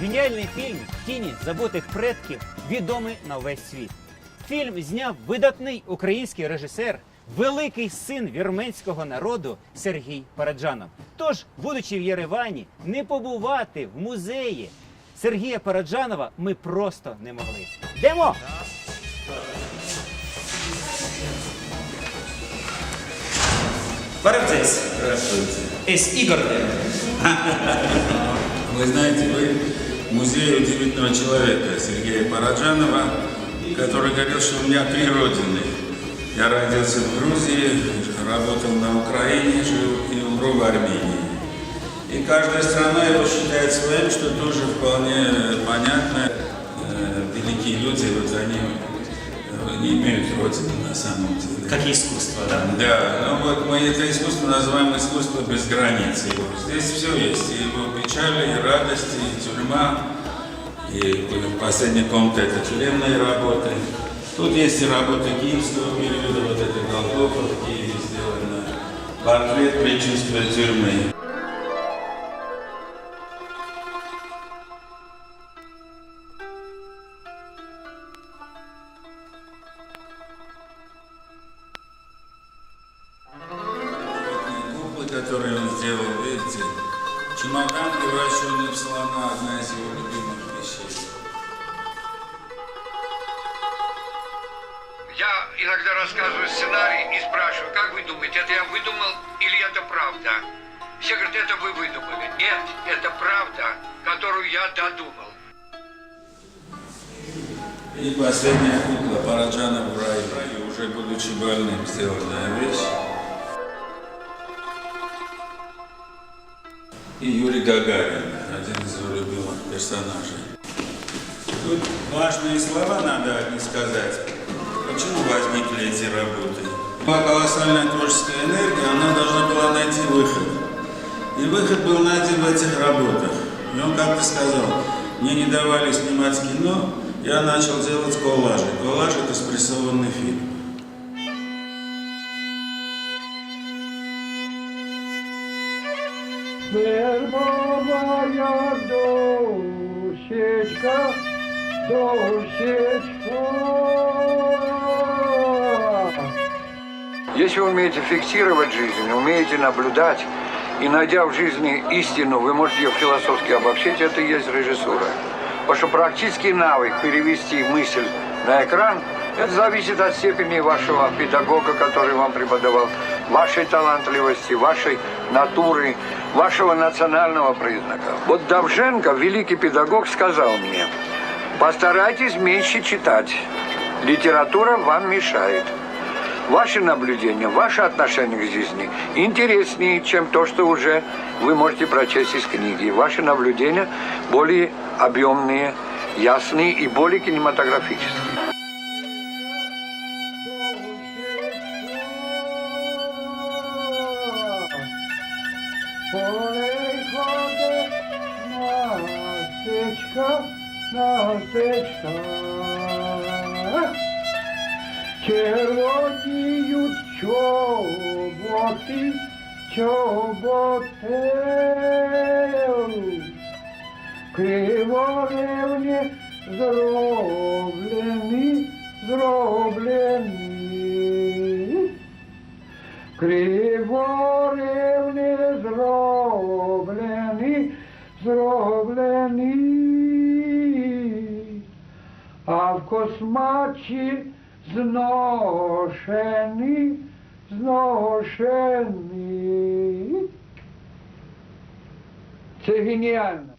Геніальний фільм Тіні забутих предків відомий на весь світ. Фільм зняв видатний український режисер, великий син вірменського народу Сергій Параджанов. Тож, будучи в Єревані, не побувати в музеї Сергія Параджанова ми просто не могли. Йдемо! Парадзес. Здравствуйте. Эс Игорь. Вы знаете, вы музей удивительного человека Сергея Параджанова, который говорил, что у меня три родины. Я родился в Грузии, работал на Украине, жил и умру в Армении. И каждая страна его считает своим, что тоже вполне не имеют родины на самом деле. Как искусство, да? Да, ну вот мы это искусство называем искусство без границ. Его. Здесь все есть, и его печали, и радости, и тюрьма, и последняя комната это тюремные работы. Тут есть и работа киевского периода, вот это Голгофа в Киеве сделано, портрет предчувствия тюрьмы. Куклы, которые он сделал, видите, чемодан, превращенный в слона, одна из его любимых вещей. Я иногда рассказываю сценарий и спрашиваю, как вы думаете, это я выдумал или это правда? Все говорят, это вы выдумали. Нет, это правда, которую я додумал. И последняя кукла Параджана в рай, уже будучи больным, сделанная вещь. И Юрий Гагарин, один из его любимых персонажей. Тут важные слова надо одни сказать. Почему возникли эти работы? Была колоссальная творческая энергия, она должна была найти выход. И выход был найден в этих работах. И он как-то сказал, мне не давали снимать кино, я начал делать коллажи. Коллаж – это спрессованный фильм. Вербовая душечка, душечка. Если вы умеете фиксировать жизнь, умеете наблюдать, и найдя в жизни истину, вы можете ее философски обобщить, это и есть режиссура. Потому что практический навык перевести мысль на экран, это зависит от степени вашего педагога, который вам преподавал, вашей талантливости, вашей натуры, вашего национального признака. Вот Давженко, великий педагог, сказал мне, постарайтесь меньше читать. Литература вам мешает. Ваши наблюдения, ваше отношение к жизни интереснее, чем то, что уже вы можете прочесть из книги. Ваши наблюдения более объемные, ясные и более кинематографические. Полей ходить настечка, настечка. Червоніють чоботи, чоботи. Криворевні зроблені, зроблені. Криворівні Зроблені, а в космачі зношені, зношені. Це геніально.